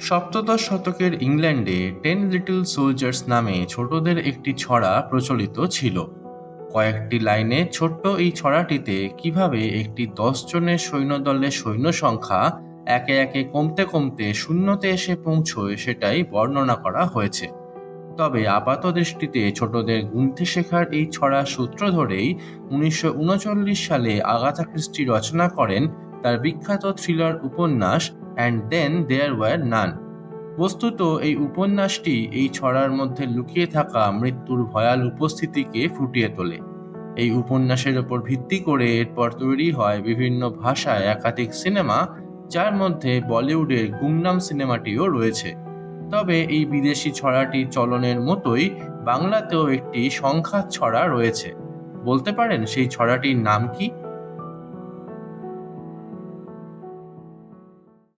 সপ্তদশ শতকের ইংল্যান্ডে টেন লিটল সোলজার্স নামে ছোটদের একটি ছড়া প্রচলিত ছিল। কয়েকটি লাইনে ছোট্ট এই ছড়াটিতে কীভাবে একটি দশ জনের সৈন্যদলের সৈন্য সংখ্যা একে একে কমতে কমতে শূন্যতে এসে পৌঁছয় সেটাই বর্ণনা করা হয়েছে। তবে আপাত দৃষ্টিতে ছোটদের গুনতে শেখার এই ছড়া সূত্র ধরেই উনিশশো উনচল্লিশ সালে আগাথা ক্রিস্টি রচনা করেন তার বিখ্যাত থ্রিলার উপন্যাস অ্যান্ড দেন দেয়ার ওয়ার নান বস্তুত এই উপন্যাসটি এই ছড়ার মধ্যে লুকিয়ে থাকা মৃত্যুর ভয়াল উপস্থিতিকে ফুটিয়ে তোলে। এই উপন্যাসের ওপর ভিত্তি করে এরপর তৈরি হয় বিভিন্ন ভাষায় একাধিক সিনেমা, যার মধ্যে বলিউডের গুমনাম সিনেমাটিও রয়েছে। তবে এই বিদেশি ছড়াটি চলনের মতোই বাংলাতেও একটি সংখ্যা ছড়া রয়েছে। বলতে পারেন সেই ছড়াটির নাম কি?